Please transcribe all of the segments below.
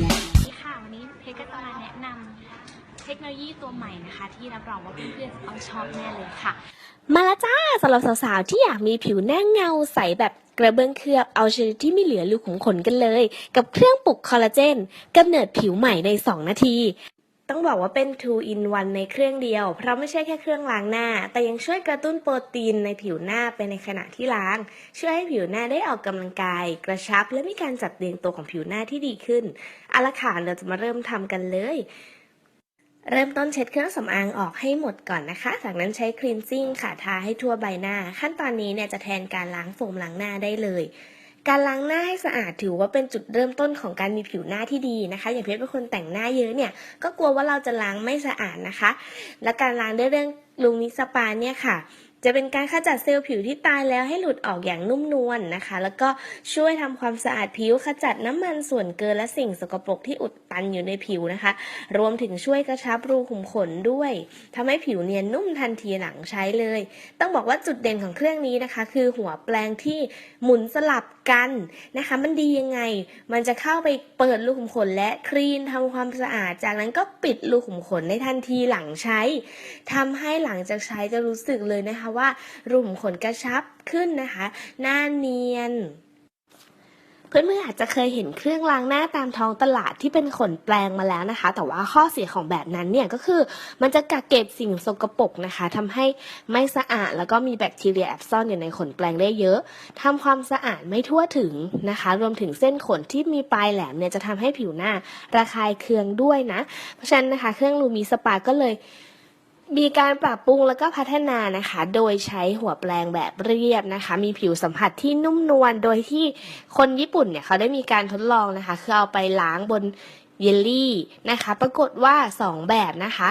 นี่ค่ะวันนี้เพชรก็จะมาแนะนำเทคโนโลยีตัวใหม่นะคะ ที่รับรองว่าเพื่อนๆเอาชอบแน่เลยค่ะ มาแล้วจ้าสำหรับสาวๆที่อยากมีผิวหน้าเงาใสแบบกระเบื้องเคลือบเอาชนิดที่ไม่เหลือรูขุมขนกันเลย กับเครื่องปลุกคอลลาเจนกำเนิดผิวใหม่ใน 2 นาที ต้องบอกว่าเป็น 2 in 1 ในเครื่องเดียว เพราะไม่ใช่แค่เครื่องล้างหน้า แต่ยังช่วยกระตุ้นโปรตีนในผิวหน้าไปในขณะที่ล้าง ช่วยให้ผิวหน้าได้ออกกำลังกาย กระชับและมีการจัดเรียงตัวของผิวหน้าที่ดีขึ้นเอาละค่ะเราจะมาเริ่มทำกันเลย เริ่มต้นเช็ดเครื่องสำอางออกให้หมดก่อนนะคะ จากนั้นใช้คลีนซิ่งค่ะทาให้ทั่วใบหน้า ขั้นตอนนี้เนี่ยจะแทนการล้างโฟมล้างหน้าได้เลย การล้างหน้าให้สะอาดถือว่าเป็นจุดเริ่มต้นของการมีผิวหน้าที่ดีนะคะ อย่างเพชรเป็นคนแต่งหน้าเยอะเนี่ยก็กลัวว่าเราจะล้างไม่สะอาดนะคะ และการล้างด้วยเรื่องลูมิสปาเนี่ยค่ะ จะเป็นการขจัดเซลล์ผิวที่ตายแล้วให้หลุดออกอย่างนุ่มนวลนะคะ แล้วก็ช่วยทำความสะอาดผิวขจัดน้ำมันส่วนเกินและสิ่งสกปรกที่อุดตันอยู่ในผิวนะคะ รวมถึงช่วยกระชับรูขุมขนด้วยทำให้ผิวเนียนนุ่มทันทีหลังใช้เลย ต้องบอกว่าจุดเด่นของเครื่องนี้นะคะ คือหัวแปลงที่หมุนสลับกันนะคะมันดียังไง มันจะเข้าไปเปิดรูขุมขนและคลีนทำความสะอาด จากนั้นก็ปิดรูขุมขนในทันทีหลังใช้ทำให้หลังจากใช้จะรู้สึกเลยนะคะว่ารูขุมขนกระชับขึ้นนะคะ หน้าเนียน เพื่อนๆอาจจะเคยเห็นเครื่องล้างหน้าตามท้องตลาดที่เป็นขนแปลงมาแล้วนะคะ แต่ว่าข้อเสียของแบบนั้นเนี่ยก็คือ มันจะกักเก็บสิ่งสกปรกนะคะทำให้ไม่สะอาดแล้วก็มีแบคทีเรียแอบซ่อนอยู่ในขนแปลงได้เยอะทำความสะอาดไม่ทั่วถึงนะคะ รวมถึงเส้นขนที่มีปลายแหลมเนี่ยจะทำให้ผิวหน้าระคายเคืองด้วยนะ เพราะฉะนั้นนะคะ เครื่องลูมีสปาก็เลย มีการปรับปรุงแล้วก็พัฒนานะคะ โดยใช้หัวแปลงแบบเรียบนะคะ มีผิวสัมผัสที่นุ่มนวล โดยที่คนญี่ปุ่นเนี่ยเขาได้มีการทดลองนะคะ คือเอาไปล้างบนเยลลี่นะคะ ปรากฏว่า 2 แบบนะคะ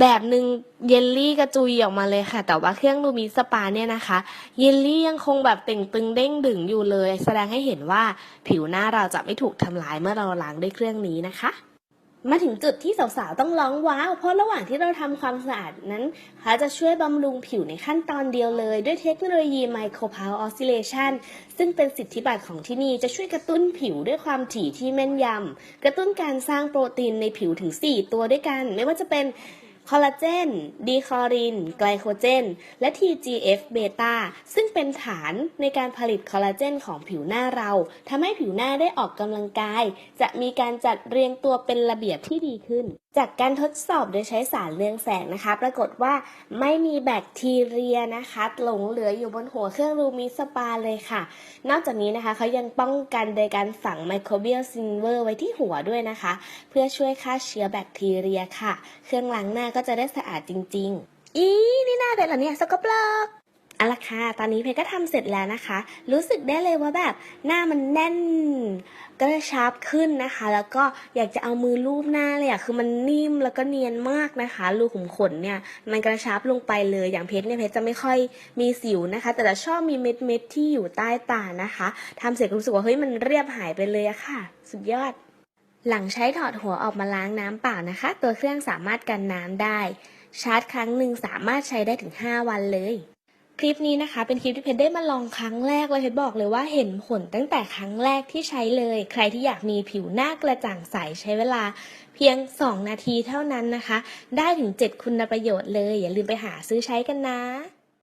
แบบหนึ่งเยลลี่กระจุยออกมาเลยค่ะ แต่ว่าเครื่องลูมิสปาเนี่ยนะคะ เยลลี่ยังคงแบบเต่งตึงเด้งดึงอยู่เลย แสดงให้เห็นว่าผิวหน้าเราจะไม่ถูกทำลายเมื่อเราล้างด้วยเครื่องนี้นะคะ มาถึงจุดที่สาวๆต้องร้องว้าว เพราะระหว่างที่เราทำความสะอาดนั้นเขาจะช่วยบำรุงผิวในขั้นตอนเดียวเลย ด้วยเทคโนโลยี Micro Pulse Oscillation ซึ่งเป็นสิทธิบัตรของที่นี่จะช่วยกระตุ้นผิวด้วยความถี่ที่แม่นยำกระตุ้นการสร้างโปรตีนในผิวถึง 4 ตัวด้วยกัน ไม่ว่าจะเป็น คอลลาเจน ดีคอริน ไกลโคเจน และ TGF เบต้าซึ่งเป็นฐานในการผลิตคอลลาเจนของผิวหน้าเราทำให้ผิวหน้าได้ออกกำลังกาย จะมีการจัดเรียงตัวเป็นระเบียบที่ดีขึ้น จากการทดสอบโดยใช้สารเรืองแสงนะคะ ปรากฏว่าไม่มีแบคทีเรียนะคะหลงเหลืออยู่บนหัวเครื่องรูมิสปาเลยค่ะ นอกจากนี้นะคะเขายังป้องกันโดยการฝังไมโครเบียลซินเวอร์ไว้ที่หัวด้วยนะคะ เพื่อช่วยฆ่าเชื้อแบคทีเรียค่ะ เครื่องล้างหน้าก็จะได้สะอาดจริง ๆ อีนี่หน้าเป็นเหรอเนี่ยสกปรกเอาละค่ะ ตอนนี้เพชรก็ทำเสร็จแล้วนะคะ รู้สึกได้เลยว่าแบบหน้ามันแน่นกระชับขึ้นนะคะ แล้วก็อยากจะเอามือลูบหน้าเลยอะคือมันนิ่มแล้วก็เนียนมากนะคะรูขุมขนเนี่ยมันกระชับลงไปเลย อย่างเพชรเนี่ยเพชรจะไม่ค่อยมีสิวนะคะ แต่จะชอบมีเม็ดเม็ดที่อยู่ใต้ตานะคะทำเสร็จรู้สึกว่าเฮ้ยมันเรียบหายไปเลยอะค่ะ สุดยอด หลังใช้ถอดหัวออกมาล้างน้ำเปล่านะคะ ตัวเครื่องสามารถกันน้ำได้ ชาร์จครั้งหนึ่งสามารถใช้ได้ถึง 5 วันเลย คลิปนี้นะคะ เป็นคลิปที่เพชรได้มาลองครั้งแรกเลยเพชรบอกเลยว่าเห็นผลตั้งแต่ครั้งแรกที่ใช้เลย ใครที่อยากมีผิวหน้ากระจ่างใสใช้เวลา เพียง 2 นาทีเท่านั้นนะคะ ได้ถึง 7 คุณประโยชน์เลย อย่าลืมไปหาซื้อใช้กันนะ